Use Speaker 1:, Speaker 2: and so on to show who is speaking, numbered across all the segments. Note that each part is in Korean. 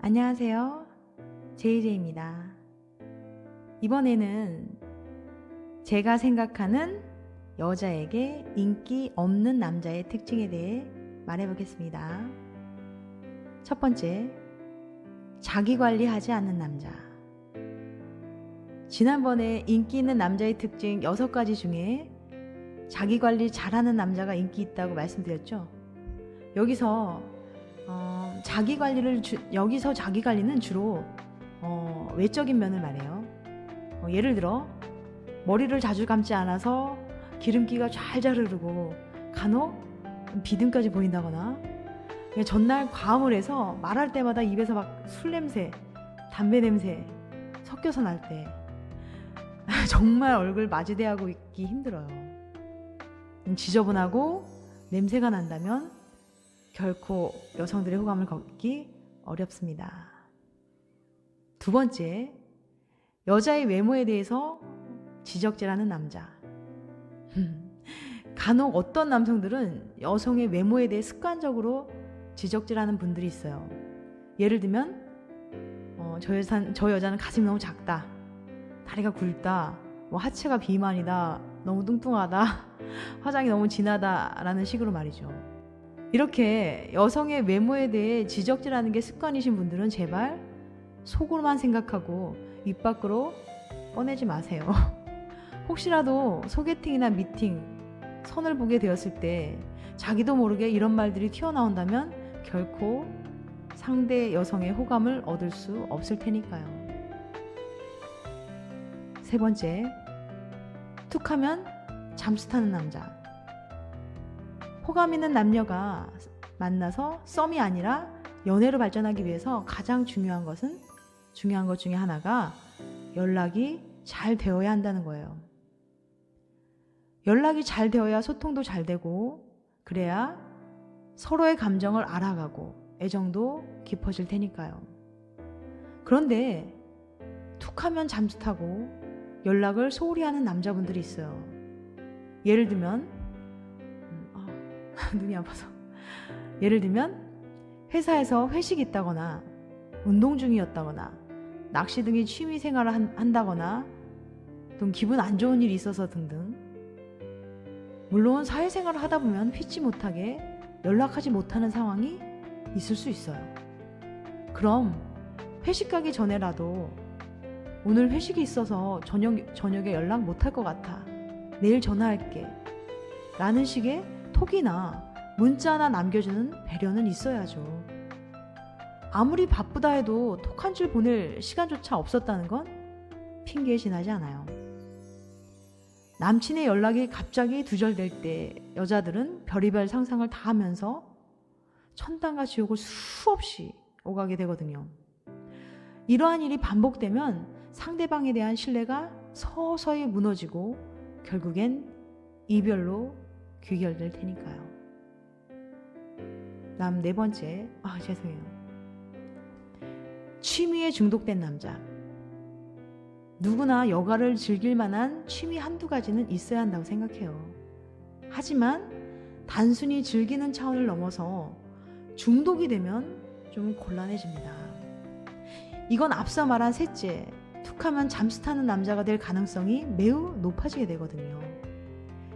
Speaker 1: 안녕하세요. 제이제입니다. 이번에는 제가 생각하는 여자에게 인기 없는 남자의 특징에 대해 말해보겠습니다. 첫 번째, 자기 관리하지 않는 남자. 지난번에 인기 있는 남자의 특징 6가지 중에 자기 관리 잘하는 남자가 인기 있다고 말씀드렸죠. 여기서 어, 자기 관리를 주, 여기서 자기 관리는 주로 어, 외적인 면을 말해요. 어, 예를 들어 머리를 자주 감지 않아서 기름기가 잘잘 흐르고 간혹 비듬까지 보인다거나 전날 과음을 해서 말할 때마다 입에서 막 술 냄새, 담배 냄새 섞여서 날 때 정말 얼굴 마주대하고 있기 힘들어요. 지저분하고 냄새가 난다면 결코 여성들의 호감을 걷기 어렵습니다. 두 번째, 여자의 외모에 대해서 지적질하는 남자. 간혹 어떤 남성들은 여성의 외모에 대해 습관적으로 지적질하는 분들이 있어요. 예를 들면, 어, 저, 여자, 저 여자는 가슴이 너무 작다. 다리가 굵다. 뭐 하체가 비만이다. 너무 뚱뚱하다. 화장이 너무 진하다. 라는 식으로 말이죠. 이렇게 여성의 외모에 대해 지적질하는 게 습관이신 분들은 제발 속으로만 생각하고 입 밖으로 꺼내지 마세요. 혹시라도 소개팅이나 미팅, 선을 보게 되었을 때 자기도 모르게 이런 말들이 튀어나온다면 결코 상대 여성의 호감을 얻을 수 없을 테니까요. 세 번째, 툭 하면 잠수 타는 남자. 호감 있는 남녀가 만나서 썸이 아니라 연애로 발전하기 위해서 가장 중요한 것은 중요한 것 중에 하나가 연락이 잘 되어야 한다는 거예요. 연락이 잘 되어야 소통도 잘 되고 그래야 서로의 감정을 알아가고 애정도 깊어질 테니까요. 그런데 툭 하면 잠수 타고 연락을 소홀히 하는 남자분들이 있어요. 예를 들면 눈이 아파서. 예를 들면 회사에서 회식이 있다거나 운동 중이었다거나 낚시 등의 취미 생활을 한, 다거나 또 기분 안 좋은 일이 있어서 등등. 물론 사회생활을 하다 보면 피치 못하게 연락하지 못하는 상황이 있을 수 있어요. 그럼 회식 가기 전에라도 오늘 회식이 있어서 저녁, 저녁에 연락 못할 것 같아. 내일 전화할게. 라는 식의 톡이나 문자나 남겨주는 배려는 있어야죠. 아무리 바쁘다 해도 톡 한 줄 보낼 시간조차 없었다는 건 핑계에 지나지 않아요. 남친의 연락이 갑자기 두절될 때 여자들은 별의별 상상을 다 하면서 천당과 지옥을 수없이 오가게 되거든요. 이러한 일이 반복되면 상대방에 대한 신뢰가 서서히 무너지고 결국엔 이별로 귀결될 테니까요. 다음 네 번째, 아, 죄송해요. 취미에 중독된 남자. 누구나 여가를 즐길 만한 취미 한두 가지는 있어야 한다고 생각해요. 하지만 단순히 즐기는 차원을 넘어서 중독이 되면 좀 곤란해집니다. 이건 앞서 말한 셋째, 툭하면 잠수 타는 남자가 될 가능성이 매우 높아지게 되거든요.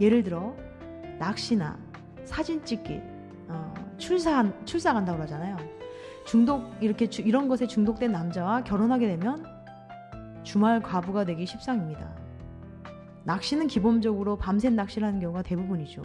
Speaker 1: 예를 들어, 낚시나 사진 찍기, 어, 출사 간다고 그러잖아요. 중독 이렇게 주, 이런 것에 중독된 남자와 결혼하게 되면 주말 과부가 되기 십상입니다. 낚시는 기본적으로 밤새 낚시를 하는 경우가 대부분이죠.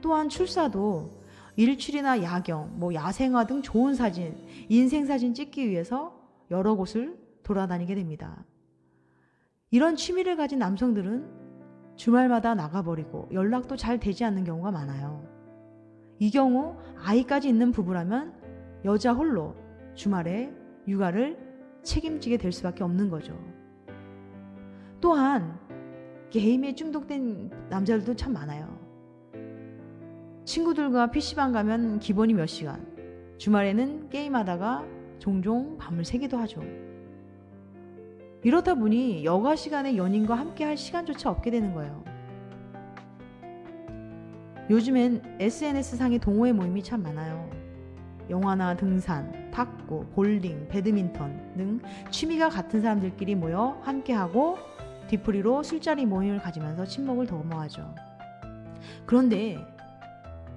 Speaker 1: 또한 출사도 일출이나 야경, 뭐 야생화 등 좋은 사진, 인생 사진 찍기 위해서 여러 곳을 돌아다니게 됩니다. 이런 취미를 가진 남성들은 주말마다 나가버리고 연락도 잘 되지 않는 경우가 많아요. 이 경우 아이까지 있는 부부라면 여자 홀로 주말에 육아를 책임지게 될 수밖에 없는 거죠. 또한 게임에 중독된 남자들도 참 많아요. 친구들과 PC방 가면 기본이 몇 시간, 주말에는 게임하다가 종종 밤을 새기도 하죠. 이렇다 보니 여가 시간에 연인과 함께 할 시간조차 없게 되는 거예요. 요즘엔 SNS상의 동호회 모임이 참 많아요. 영화나 등산, 탁구, 볼링, 배드민턴 등 취미가 같은 사람들끼리 모여 함께하고 뒤풀이로 술자리 모임을 가지면서 친목을 도모하죠. 그런데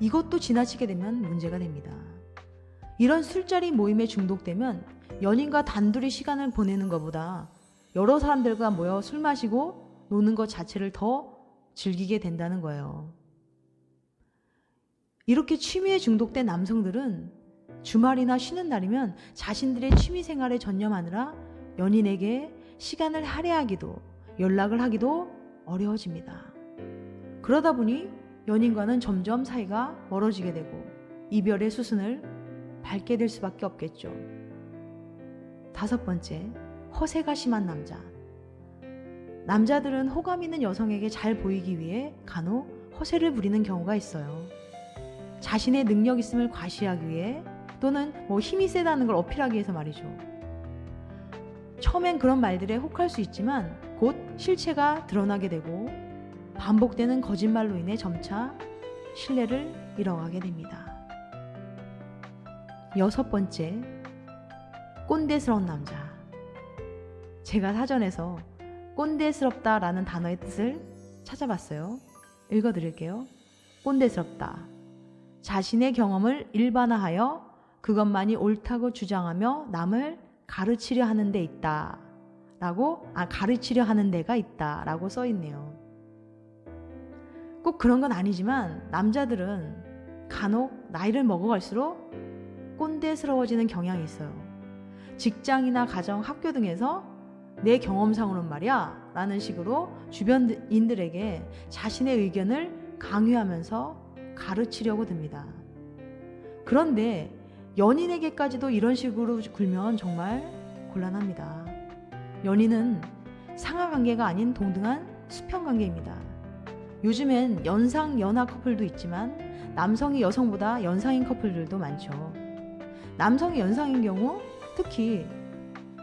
Speaker 1: 이것도 지나치게 되면 문제가 됩니다. 이런 술자리 모임에 중독되면 연인과 단둘이 시간을 보내는 것보다 여러 사람들과 모여 술 마시고 노는 것 자체를 더 즐기게 된다는 거예요. 이렇게 취미에 중독된 남성들은 주말이나 쉬는 날이면 자신들의 취미 생활에 전념하느라 연인에게 시간을 할애하기도 연락을 하기도 어려워집니다. 그러다 보니 연인과는 점점 사이가 멀어지게 되고 이별의 수순을 밟게 될 수밖에 없겠죠. 다섯 번째, 허세가 심한 남자. 남자들은 호감 있는 여성에게 잘 보이기 위해 간혹 허세를 부리는 경우가 있어요. 자신의 능력 있음을 과시하기 위해 또는 뭐 힘이 세다는 걸 어필하기 위해서 말이죠. 처음엔 그런 말들에 혹할 수 있지만 곧 실체가 드러나게 되고 반복되는 거짓말로 인해 점차 신뢰를 잃어가게 됩니다. 여섯 번째, 꼰대스러운 남자. 제가 사전에서 꼰대스럽다라는 단어의 뜻을 찾아봤어요. 읽어드릴게요. 꼰대스럽다. 자신의 경험을 일반화하여 그것만이 옳다고 주장하며 남을 가르치려 하는 데 있다. 라고, 아, 가르치려 하는 데가 있다. 라고 써 있네요. 꼭 그런 건 아니지만 남자들은 간혹 나이를 먹어갈수록 꼰대스러워지는 경향이 있어요. 직장이나 가정, 학교 등에서 내 경험상으로는 말이야 라는 식으로 주변인들에게 자신의 의견을 강요하면서 가르치려고 듭니다. 그런데 연인에게까지도 이런 식으로 굴면 정말 곤란합니다. 연인은 상하 관계가 아닌 동등한 수평 관계입니다. 요즘엔 연상 연하 커플도 있지만 남성이 여성보다 연상인 커플들도 많죠. 남성이 연상인 경우 특히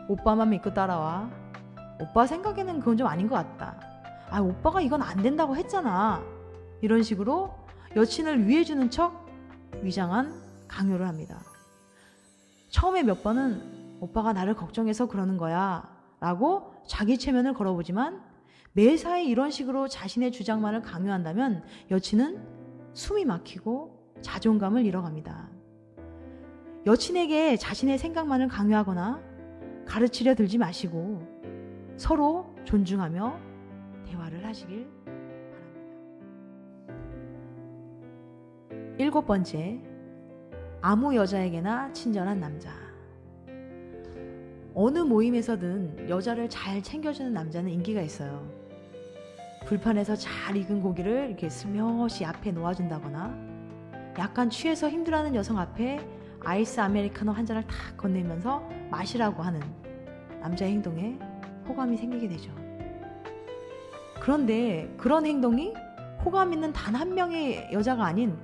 Speaker 1: 오빠만 믿고 따라와. 오빠 생각에는 그건 좀 아닌 것 같다. 아, 오빠가 이건 안 된다고 했잖아. 이런 식으로 여친을 위해주는 척 위장한 강요를 합니다. 처음에 몇 번은 오빠가 나를 걱정해서 그러는 거야. 라고 자기 체면을 걸어보지만 매사에 이런 식으로 자신의 주장만을 강요한다면 여친은 숨이 막히고 자존감을 잃어갑니다. 여친에게 자신의 생각만을 강요하거나 가르치려 들지 마시고 서로 존중하며 대화를 하시길 바랍니다. 일곱 번째, 아무 여자에게나 친절한 남자. 어느 모임에서든 여자를 잘 챙겨주는 남자는 인기가 있어요. 불판에서 잘 익은 고기를 이렇게 스며시 앞에 놓아준다거나 약간 취해서 힘들어하는 여성 앞에 아이스 아메리카노 한 잔을 탁 건네면서 마시라고 하는 남자의 행동에 호감이 생기게 되죠. 그런데 그런 행동이 호감 있는 단 한 명의 여자가 아닌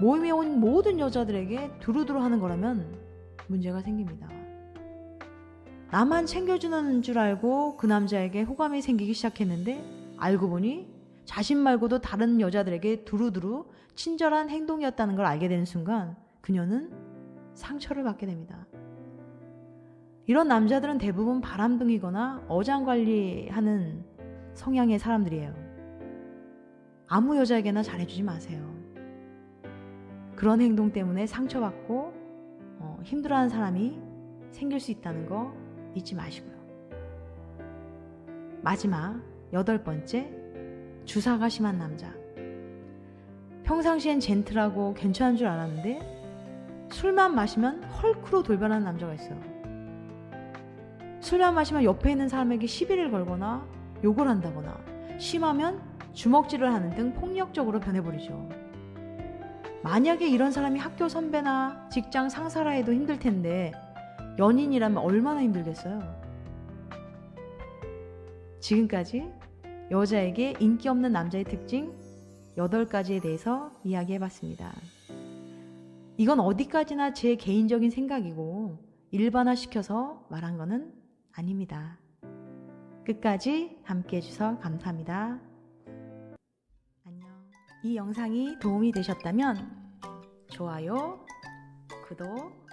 Speaker 1: 모임에 온 모든 여자들에게 두루두루 하는 거라면 문제가 생깁니다. 나만 챙겨주는 줄 알고 그 남자에게 호감이 생기기 시작했는데 알고 보니 자신 말고도 다른 여자들에게 두루두루 친절한 행동이었다는 걸 알게 되는 순간 그녀는 상처를 받게 됩니다. 이런 남자들은 대부분 바람둥이거나 어장관리하는 성향의 사람들이에요. 아무 여자에게나 잘해주지 마세요. 그런 행동 때문에 상처받고 어, 힘들어하는 사람이 생길 수 있다는 거 잊지 마시고요. 마지막 여덟 번째 주사가 심한 남자. 평상시엔 젠틀하고 괜찮은 줄 알았는데 술만 마시면 헐크로 돌변하는 남자가 있어요. 술만 마시면 옆에 있는 사람에게 시비를 걸거나 욕을 한다거나 심하면 주먹질을 하는 등 폭력적으로 변해버리죠. 만약에 이런 사람이 학교 선배나 직장 상사라 해도 힘들 텐데 연인이라면 얼마나 힘들겠어요? 지금까지 여자에게 인기 없는 남자의 특징 8가지에 대해서 이야기해 봤습니다. 이건 어디까지나 제 개인적인 생각이고 일반화시켜서 말한 거는 아닙니다. 끝까지 함께 해주셔서 감사합니다. 안녕. 이 영상이 도움이 되셨다면 좋아요, 구독,